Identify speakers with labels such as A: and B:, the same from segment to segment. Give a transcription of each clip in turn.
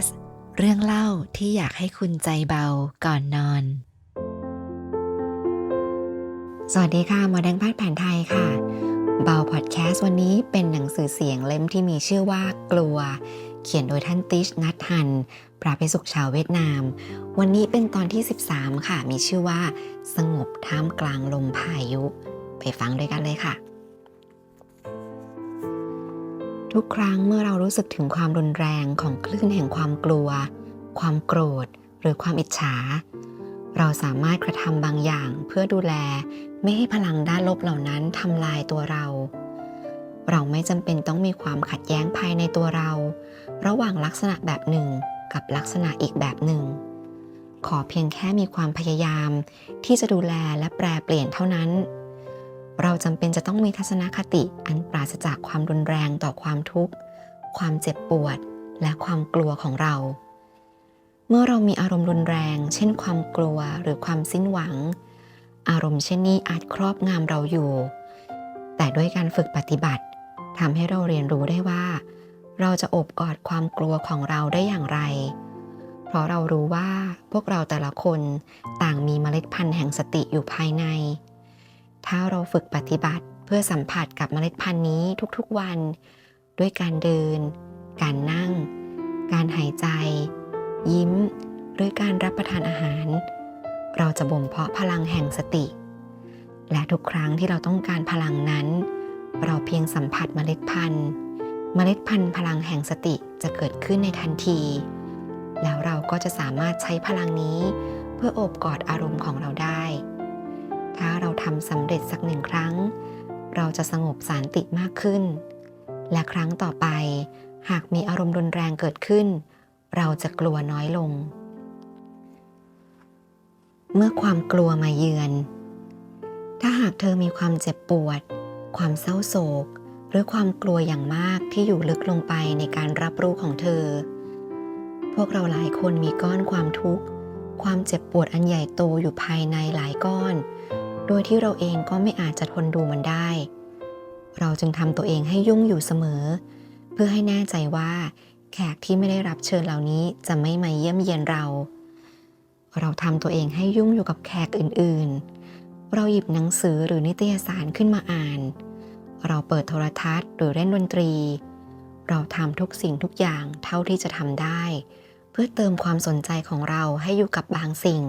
A: สต์ เรื่องเล่าที่อยากให้คุณใจเบาก่อนนอน
B: สวัสดีค่ะหมอแดงพทย์แผนไทยค่ะ เบาพอดแคสต์วันนี้เป็นหนังสือเสียงเล่มที่มีชื่อว่ากลัว เขียนโดยท่านติชนัทฮันปราภิสุขชาวเวียดนาม วันนี้เป็นตอนที่ 13 ค่ะ มีชื่อว่า สงบท่ามกลางลมพายุ ไปฟังด้วยกันเลยค่ะ ทุกครั้งเมื่อเรารู้สึกถึงความรุนแรงของคลื่นแห่งความกลัว ความโกรธ หรือความอิจฉา เราสามารถกระทำบางอย่างเพื่อดูแลไม่ให้พลังด้านลบเหล่านั้นทำลายตัวเรา เราไม่จำเป็นต้องมีความขัดแย้งภายในตัวเรา ระหว่างลักษณะแบบหนึ่งกับลักษณะอีกแบบหนึ่ง ขอเพียงแค่มีความพยายามที่จะดูแลและแปรเปลี่ยนเท่านั้น เราจำเป็นจะต้องมีทัศนคติอันปราศจากความรุนแรงต่อความทุกข์ ความเจ็บปวด และความกลัวของเรา เมื่อเรามีอารมณ์รุนแรง เช่น ความกลัวหรือความสิ้นหวัง อารมณ์เช่นนี้อาจครอบงำเราอยู่ แต่ด้วยการฝึกปฏิบัติทำให้เราเรียนรู้ได้ว่า เราจะอบกอดความกลัวของเราได้อย่างไร เพราะเรารู้ว่าพวกเราแต่ละคนต่างมีเมล็ดพันธุ์แห่งสติอยู่ภายใน ถ้าเราฝึกปฏิบัติเพื่อสัมผัสกับเมล็ดพันธุ์นี้ทุกๆวัน ด้วยการเดิน การนั่ง การหายใจ ยิ้ม หรือการรับประทานอาหาร เราจะบ่มเพาะพลังแห่งสติ และทุกครั้งที่เราต้องการพลังนั้น เราเพียงสัมผัสเมล็ดพันธุ์ เมล็ดพันธุ์พลังแห่งสติจะเกิดขึ้นในทันที แล้วเราก็จะสามารถใช้พลังนี้ เพื่อโอบกอดอารมณ์ของเราได้ ถ้าเราทำสำเร็จสักหนึ่งครั้ง เราจะสงบสันติมากขึ้น และครั้งต่อไป หากมีอารมณ์รุนแรงเกิดขึ้น เราจะกลัวน้อยลง เมื่อความกลัวมาเยือน ถ้าหากเธอมีความเจ็บปวด ความเศร้าโศก หรือความกลัวอย่างมากที่อยู่ลึกลงไปในการรับรู้ของเธอ พวกเราหลายคนมีก้อนความทุกข์ความเจ็บปวดอันใหญ่โตอยู่ภายในหลายก้อน โดยที่เราเองก็ไม่อาจจะทนดูมันได้ เราจึงทำตัวเองให้ยุ่งอยู่เสมอ เพื่อให้แน่ใจว่า แขกที่ไม่ได้รับเชิญเหล่านี้จะไม่มาเยี่ยมเยียนเรา เราทำตัวเองให้ยุ่งอยู่กับแขกอื่นๆ เราหยิบหนังสือหรือนิตยสารขึ้นมาอ่าน เราเปิดโทรทัศน์หรือเล่นดนตรี เราทำทุกสิ่งทุกอย่างเท่าที่จะทำได้ เพื่อเติมความสนใจของเราให้อยู่กับบางสิ่ง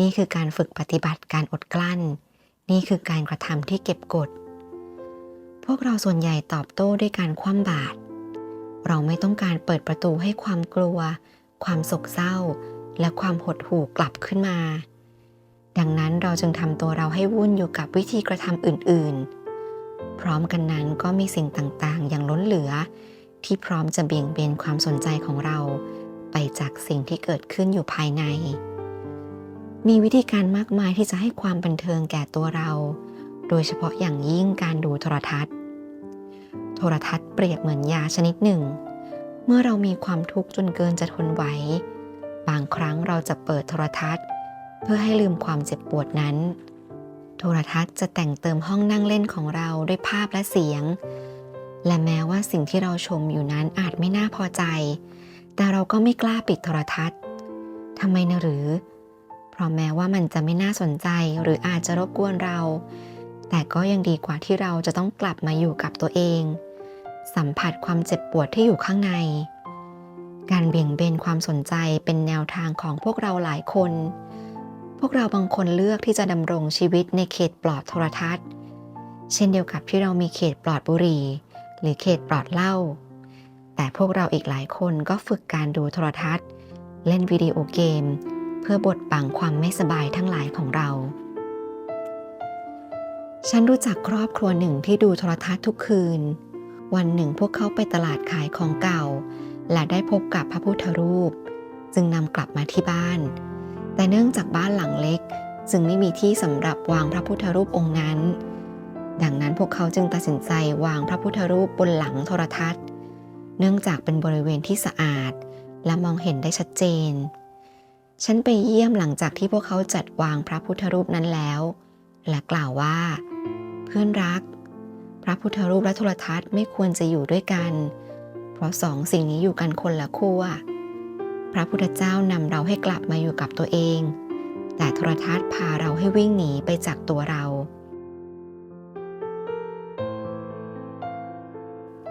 B: นี่คือการฝึกปฏิบัติการอดกลั้น นี่คือการกระทำที่เก็บกด พวกเราส่วนใหญ่ตอบโต้ด้วยการคว่ำบาตรเราไม่ต้องการเปิดประตูให้ความกลัว ความโศกเศร้า และความหดหู่กลับขึ้นมา ดังนั้นเราจึงทำตัวเราให้วุ่นอยู่กับวิธีกระทำอื่น ๆ พร้อมกันนั้นก็มีสิ่งต่างๆ อย่างล้นเหลือ ที่พร้อมจะเบี่ยงเบนความสนใจของเรา ไปจากสิ่งที่เกิดขึ้นอยู่ภายใน มีวิธีการมากมายที่จะให้ความบันเทิงแก่ตัวเรา โดยเฉพาะอย่างยิ่งการดูโทรทัศน์ โทรทัศน์เปรียบเหมือนยาชนิดหนึ่ง เมื่อเรามีความทุกข์จนเกินจะทนไหว บางครั้งเราจะเปิดโทรทัศน์ เพื่อให้ลืมความเจ็บปวดนั้น โทรทัศน์จะแต่งเติมห้องนั่งเล่นของเราด้วยภาพและเสียง และแม้ว่าสิ่งที่เราชมอยู่นั้นอาจไม่น่าพอใจ แต่เราก็ไม่กล้าปิดโทรทัศน์ทำไมนะหรือ เพราะแม้ว่ามันจะไม่น่าสนใจหรืออาจจะรบกวนเรา แต่ก็ยังดีกว่าที่เราจะต้องกลับมาอยู่กับตัวเอง สัมผัสความเจ็บปวดที่อยู่ข้างใน การเบี่ยงเบนความสนใจเป็นแนวทางของพวกเราหลายคน พวกเราบางคนเลือกที่จะดำรงชีวิตในเขตปลอดโทรทัศน์ เช่นเดียวกับที่เรามีเขตปลอดบุหรี่ หรือเขตปลอดเหล้าแต่พวกเราอีกหลายคนก็ฝึกการดูโทรทัศน์ เล่นวิดีโอเกม เพื่อบดบังความไม่สบายทั้งหลายของเรา ฉันรู้จักครอบครัวหนึ่งที่ดูโทรทัศน์ทุกคืน วันหนึ่งพวกเขาไปตลาดขายของเก่า และได้พบกับพระพุทธรูป จึงนำกลับมาที่บ้าน แต่เนื่องจากบ้านหลังเล็ก จึงไม่มีที่สำหรับวางพระพุทธรูปองค์นั้น ดังนั้นพวกเขาจึงตัดสินใจวางพระพุทธรูปบนหลังโทรทัศน์ เนื่องจากเป็นบริเวณที่สะอาด และมองเห็นได้ชัดเจน ฉันไปเยี่ยมหลังจากที่พวกเขาจัดวางพระพุทธรูปนั้นแล้ว และกล่าวว่า เพื่อนรัก พระพุทธรูปและโทรทัศน์ไม่ควรจะอยู่ด้วยกัน เพราะสองสิ่งนี้อยู่กันคนละขั้วพระพุทธเจ้านำเราให้กลับมาอยู่กับตัวเอง แต่โทรทัศน์พาเราให้วิ่งหนีไปจากตัวเรา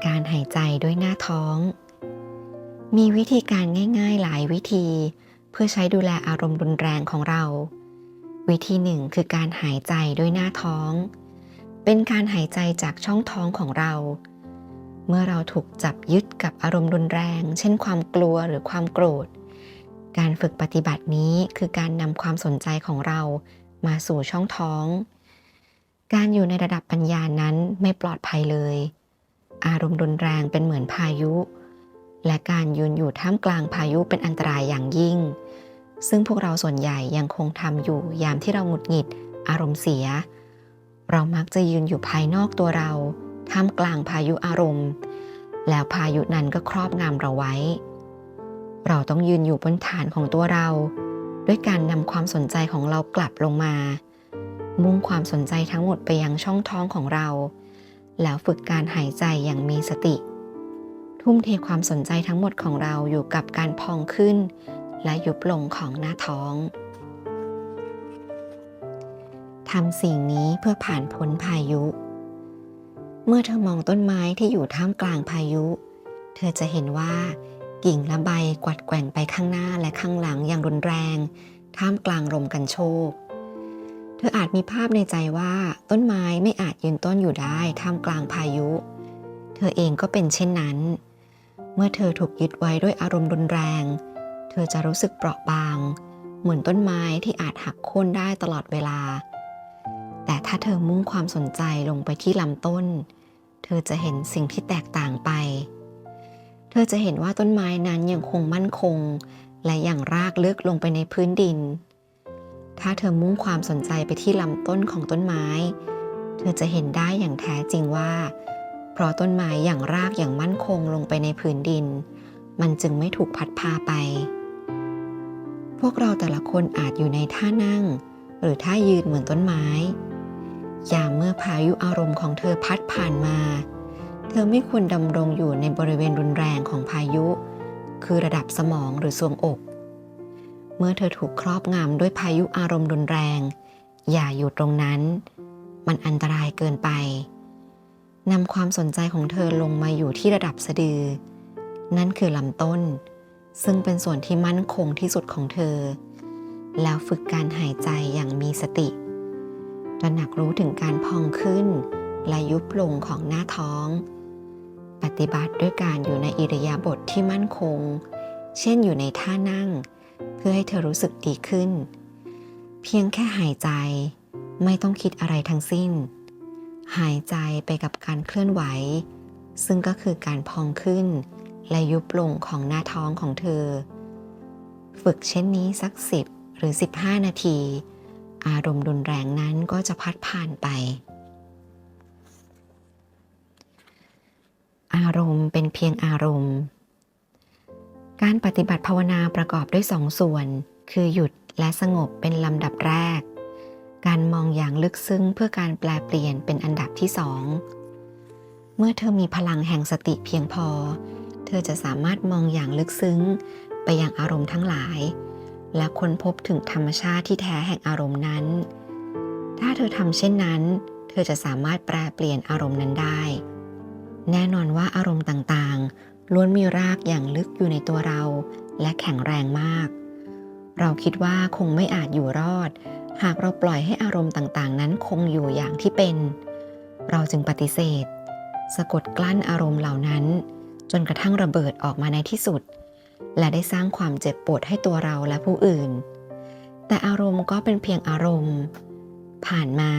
B: การหายใจด้วยหน้าท้อง มีวิธีการง่าย ๆ หลายวิธี เพื่อใช้ดูแลอารมณ์รุนแรงของเรา วิธีหนึ่งคือการหายใจด้วยหน้าท้อง เป็นการหายใจจากช่องท้องของเรา เมื่อเราถูกจับยึดกับอารมณ์รุนแรง เช่นความกลัวหรือความโกรธ การฝึกปฏิบัตินี้คือการนำความสนใจของเรามาสู่ช่องท้อง การอยู่ในระดับปัญญานั้นไม่ปลอดภัยเลย อารมณ์รุนแรงเป็นเหมือนพายุ และการยืนอยู่ท่ามกลางพายุเป็นอันตรายอย่างยิ่ง ซึ่งพวกเราส่วนใหญ่ยังคงทำอยู่ยามที่เราหงุดหงิด อารมณ์เสีย เรามักจะยืนอยู่ภายนอกตัวเรา ท่ามกลางพายุอารมณ์ แล้วพายุนั้นก็ครอบงำเราไว้ เราต้องยืนอยู่บนฐานของตัวเรา ด้วยการนำความสนใจของเรากลับลงมา มุ่งความสนใจทั้งหมดไปยังช่องท้องของเรา แล้วฝึกการหายใจอย่างมีสติ ทุ่มเทความสนใจทั้งหมดของเราอยู่กับการพองขึ้น และยุบลงของหน้าท้องทำสิ่งนี้เพื่อผ่านพ้นพายุ เมื่อเธอมองต้นไม้ที่อยู่ท่ามกลางพายุ เธอจะเห็นว่ากิ่งและใบกวัดแกว่งไปข้างหน้าและข้างหลังอย่างรุนแรง ท่ามกลางลมกันโชก เธออาจมีภาพในใจว่าต้นไม้ไม่อาจยืนต้นอยู่ได้ท่ามกลางพายุ เธอเองก็เป็นเช่นนั้น เมื่อเธอถูกยึดไว้ด้วยอารมณ์รุนแรง เธอจะรู้สึกเปราะบาง เหมือนต้นไม้ที่อาจหักโค่นได้ตลอดเวลา แต่ถ้าเธอมุ่งความสนใจลงไปที่ลำต้น เธอจะเห็นสิ่งที่แตกต่างไป เธอจะเห็นว่าต้นไม้นั้นยังคงมั่นคง และอย่างรากลึกลงไปในพื้นดิน ถ้าเธอมุ่งความสนใจไปที่ลำต้นของต้นไม้ เธอจะเห็นได้อย่างแท้จริงว่า เพราะต้นไม้อย่างรากอย่างมั่นคงลงไปในพื้นดิน มันจึงไม่ถูกพัดพาไป พวกเราแต่ละคนอาจอยู่ในท่านั่ง หรือท่ายืนเหมือนต้นไม้ ยามเมื่อพายุอารมณ์ของเธอพัดผ่านมา เธอไม่ควรดำรงอยู่ในบริเวณรุนแรงของพายุ คือระดับสมองหรือทรวงอก เมื่อเธอถูกครอบงำด้วยพายุอารมณ์รุนแรง อย่าอยู่ตรงนั้น มันอันตรายเกินไป นำความสนใจของเธอลงมาอยู่ที่ระดับสะดือ นั่นคือลำต้น ซึ่งเป็นส่วนที่มั่นคงที่สุดของเธอ แล้วฝึกการหายใจอย่างมีสติตระหนักรู้ถึงการพองขึ้น และยุบลงของหน้าท้อง ปฏิบัติด้วยการอยู่ในอิริยาบถทที่มั่นคง เช่นอยู่ในท่านั่ง เพื่อให้เธอรู้สึกดีขึ้น เพียงแค่หายใจไม่ต้องคิดอะไรทั้งสิ้น หายใจไปกับการเคลื่อนไหว ซึ่งก็คือการพองขึ้น และยุบลงของหน้าท้องของเธอ ฝึกเช่นนี้สักสิบหรือ 15 นาที อารมณ์รุนแรงนั้นก็จะพัดผ่านไป อารมณ์เป็นเพียงอารมณ์ การปฏิบัติภาวนาประกอบด้วยสองส่วน คือหยุดและสงบเป็นลำดับแรก การมองอย่างลึกซึ้งเพื่อการแปลเปลี่ยนเป็นอันดับที่สอง เมื่อเธอมีพลังแห่งสติเพียงพอ เธอจะสามารถมองอย่างลึกซึ้งไปยังอารมณ์ทั้งหลาย และค้นพบถึงธรรมชาติที่แท้แห่งอารมณ์นั้น ถ้าเธอทำเช่นนั้น เธอจะสามารถแปลเปลี่ยนอารมณ์นั้นได้ แน่นอนว่าอารมณ์ต่างๆ ล้วนมีรากอย่างลึกอยู่ในตัวเรา และแข็งแรงมาก เราคิดว่าคงไม่อาจอยู่รอด หากเราปล่อยให้อารมณ์ต่างๆ นั้นคงอยู่อย่างที่เป็น เราจึงปฏิเสธ สะกดกลั้นอารมณ์เหล่านั้น จนกระทั่งระเบิดออกมาในที่สุด และได้สร้างความเจ็บปวดให้ตัวเราและผู้อื่น แต่อารมณ์ก็เป็นเพียงอารมณ์ ผ่านมา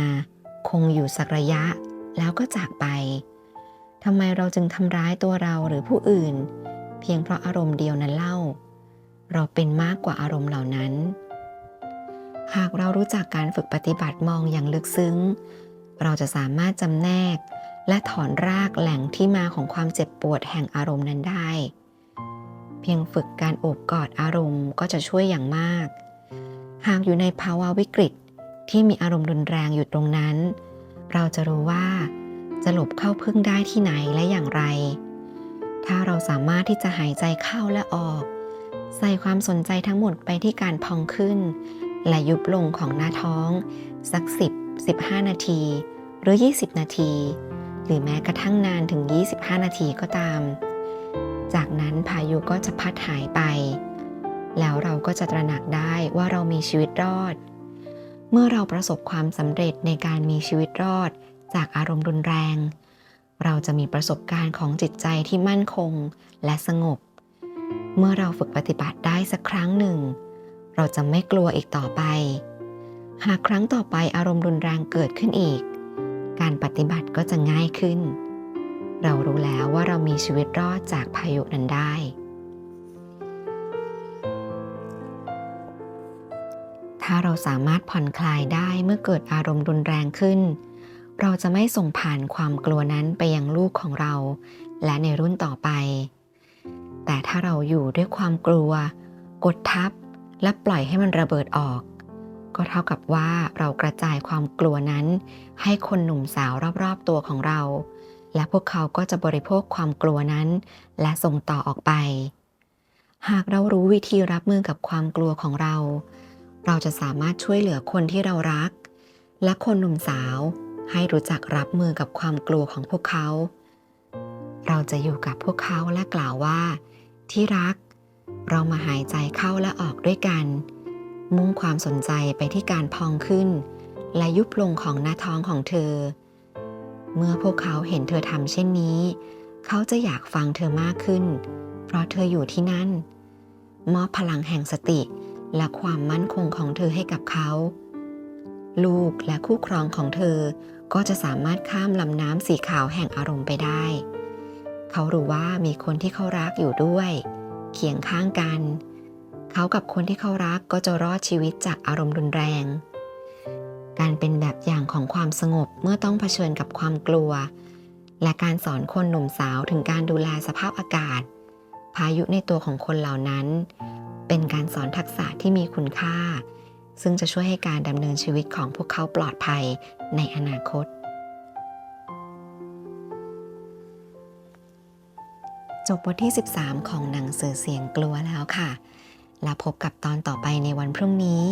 B: คงอยู่สักระยะแล้วก็จากไปทำไมเราจึงทำร้ายตัวเราหรือผู้อื่น เพียงเพราะอารมณ์เดียวนั้นเล่า เราเป็นมากกว่าอารมณ์เหล่านั้น หากเรารู้จักการฝึกปฏิบัติมองอย่างลึกซึ้ง เราจะสามารถจำแนก และถอนรากแหล่งที่มาของความเจ็บปวดแห่งอารมณ์นั้นได้ เพียงฝึกการโอบกอดอารมณ์ก็จะช่วยอย่างมาก หากอยู่ในภาวะวิกฤตที่มีอารมณ์รุนแรงอยู่ตรงนั้น เราจะรู้ว่าจะหลบเข้าพึ่งได้ที่ไหนและอย่างไร ถ้าเราสามารถที่จะหายใจเข้าและออก ใส่ความสนใจทั้งหมดไปที่การพองขึ้น และยุบลงของหน้าท้อง สัก 10 15 นาที หรือ 20 นาที หรือแม้กระทั่งนานถึง 25 นาทีก็ตาม จากนั้นพายุก็จะพัดหายไป แล้วเราก็จะตระหนักได้ว่าเรามีชีวิตรอด เมื่อเราประสบความสำเร็จในการมีชีวิตรอด จากอารมณ์รุนแรง เราจะมีประสบการณ์ของจิตใจที่มั่นคงและสงบ เมื่อเราฝึกปฏิบัติได้สักครั้งหนึ่ง เราจะไม่กลัวอีกต่อไป หากครั้งต่อไปอารมณ์รุนแรงเกิดขึ้นอีก การปฏิบัติก็จะง่ายขึ้น เรารู้แล้วว่าเรามีชีวิตรอดจากพายุนั้นได้ ถ้าเราสามารถผ่อนคลายได้เมื่อเกิดอารมณ์รุนแรงขึ้น เราจะไม่ส่งผ่านความกลัวนั้นไปยังลูกของเรา และในรุ่นต่อไป แต่ถ้าเราอยู่ด้วยความกลัว กดทับ และปล่อยให้มันระเบิดออก ก็เท่ากับว่าเรากระจายความกลัวนั้น ให้คนหนุ่มสาวรอบๆตัวของเรา และพวกเขาก็จะบริโภคความกลัวนั้น และส่งต่อออกไป หากเรารู้วิธีรับมือกับความกลัวของเรา เราจะสามารถช่วยเหลือคนที่เรารัก และคนหนุ่มสาวให้รู้จักรับมือกับความกลัวของพวกเขา เราจะอยู่กับพวกเขาและกล่าวว่า ที่รัก เรามาหายใจเข้าและออกด้วยกัน มุ่งความสนใจไปที่การพองขึ้น และยุบลงของหน้าท้องของเธอ เมื่อพวกเขาเห็นเธอทำเช่นนี้ เขาจะอยากฟังเธอมากขึ้น เพราะเธออยู่ที่นั่น มอบพลังแห่งสติและความมั่นคงของเธอให้กับเขา ลูกและคู่ครองของเธอก็จะสามารถข้ามลำน้ำสีขาวแห่งอารมณ์ไปได้ เขารู้ว่ามีคนที่เขารักอยู่ด้วย เคียงข้างกัน เขากับคนที่เขารักก็จะรอดชีวิตจากอารมณ์รุนแรง การเป็นแบบอย่างของความสงบเมื่อต้องเผชิญกับความกลัว และการสอนคนหนุ่มสาวถึงการดูแลสภาพอากาศ พายุในตัวของคนเหล่านั้น เป็นการสอนทักษะที่มีคุณค่า ซึ่งจะช่วยให้การดำเนินชีวิตของพวกเขาปลอดภัยในอนาคต จบบทที่ 13 ของหนังสือเสียงกลัวแล้วค่ะ แล้วพบกับตอนต่อไปในวันพรุ่งนี้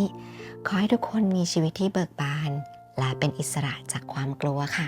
B: ขอให้ทุกคนมีชีวิตที่เบิกบาน และเป็นอิสระจากความกลัวค่ะ